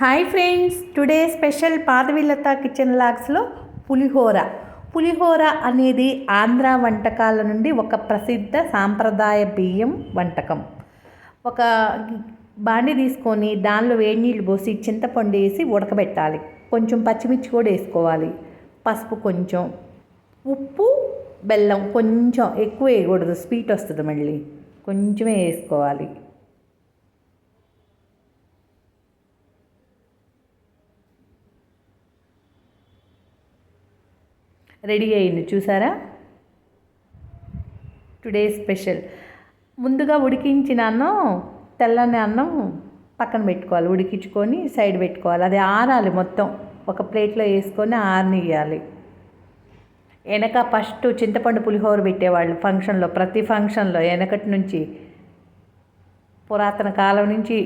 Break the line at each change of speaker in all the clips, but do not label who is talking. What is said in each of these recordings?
Hi friends today special పాదవిల్లత kitchen లాగ్స్లో పులిహోర. పులిహోర అనేది ఆంధ్ర వంటకాల నుండి ఒక ప్రసిద్ధ సాంప్రదాయ బియ్యం వంటకం. ఒక బాండి తీసుకొని దానిలో వేడి నీళ్ళు పోసి చింతపండు వేసి ఉడకబెట్టాలి. కొంచెం పచ్చిమిర్చి కూడా వేసుకోవాలి. పసుపు కొంచెం ఉప్పు బెల్లం కొంచెం ఎక్కువ వేయకూడదు. స్వీట్ వస్తుంది మళ్ళీ. కొంచెమే వేసుకోవాలి. రెడీ అయింది చూసారా? Today special. ముందుగా ఉడికించిన అన్నం తెల్లని అన్నం పక్కన పెట్టుకోవాలి. ఉడికించుకొని సైడ్ పెట్టుకోవాలి. అది ఆరాలి మొత్తం. ఒక ప్లేట్లో వేసుకొని ఆరనియాలి వెనక ఫస్ట్ చింతపండు పులిహోర పెట్టేవాళ్ళు ఫంక్షన్లో. ప్రతి ఫంక్షన్లో వెనకటి నుంచి పురాతన కాలం నుంచి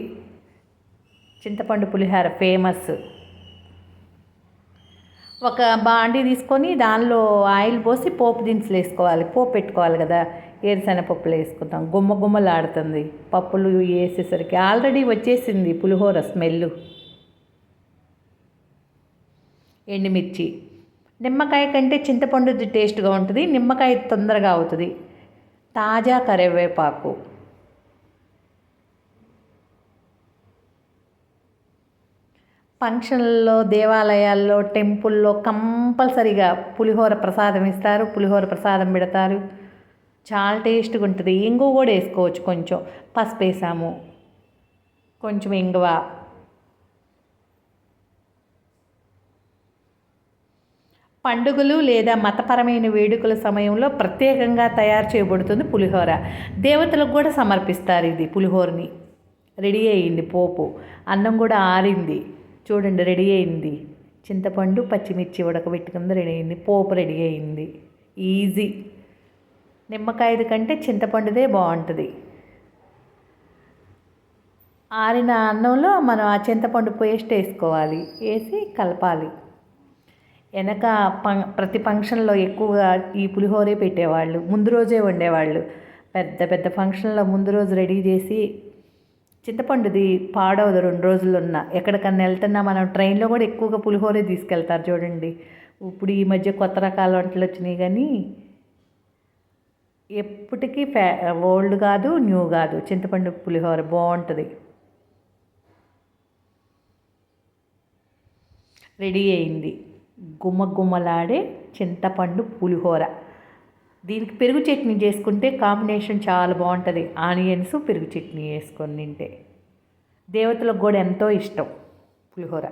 చింతపండు పులిహోర ఫేమస్. ఒక బాండీ తీసుకొని దానిలో ఆయిల్ పోసి పోపు దినుసులు వేసుకోవాలి. పోపు పెట్టుకోవాలి కదా. ఏరుశనగ పప్పులు వేసుకుంటాం. గుమ్మ గుమ్మలాడుతుంది. పప్పులు వేసేసరికి ఆల్రెడీ వచ్చేసింది పులిహోర స్మెల్ ఎండుమిర్చి. నిమ్మకాయ కంటే చింతపండు టేస్ట్గా ఉంటుంది. నిమ్మకాయ తొందరగా అవుతుంది. తాజా కరివేపాకు. ఫంక్షన్లలో దేవాలయాల్లో టెంపుల్లో కంపల్సరీగా పులిహోర ప్రసాదం ఇస్తారు. పులిహోర ప్రసాదం పెడతారు. చాలా టేస్ట్గా ఉంటుంది. ఇంగు కూడా వేసుకోవచ్చు కొంచెం. పసుపు వేసాము. కొంచెం ఇంగువ. పండుగలు లేదా మతపరమైన వేడుకల సమయంలో ప్రత్యేకంగా తయారు చేయబడుతుంది పులిహోర. దేవతలకు కూడా సమర్పిస్తారు ఇది పులిహోరని. రెడీ అయ్యింది పోపు. అన్నం కూడా ఆరింది. చూడండి రెడీ అయింది. చింతపండు పచ్చిమిర్చి ఉడకబెట్టుకుంది రెడీ అయింది. పోపు రెడీ అయింది. ఈజీ. నిమ్మకాయది కంటే చింతపండుదే బాగుంటుంది. ఆరిన అన్నంలో మనం ఆ చింతపండు పేస్ట్ వేసుకోవాలి. వేసి కలపాలి. వెనక పం ప్రతి ఫంక్షన్లో ఎక్కువగా ఈ పులిహోరే పెట్టేవాళ్ళు ముందు రోజే వండేవాళ్ళు. పెద్ద పెద్ద ఫంక్షన్లో ముందు రోజు రెడీ చేసి చింతపండుది పాడవదు రెండు రోజులు ఉన్న ఎక్కడికన్నా వెళ్తున్నా మనం ట్రైన్లో కూడా ఎక్కువగా పులిహోరే తీసుకెళ్తారు చూడండి. ఇప్పుడు ఈ మధ్య కొత్త రకాల వంటలు వచ్చినాయి కానీ ఎప్పటికీ ఫ్యా ఓల్డ్ కాదు న్యూ కాదు. చింతపండు పులిహోర బాగుంటుంది. రెడీ అయింది. గుమ్మ గుమ్మలాడే చింతపండు పులిహోర. దీనికి పెరుగు చట్నీ చేసుకుంటే కాంబినేషన్ చాలా బాగుంటుంది. ఆనియన్స్ పెరుగు చట్నీ వేసుకొని తింటే. దేవతలకు కూడా ఎంతో ఇష్టం పులిహోర.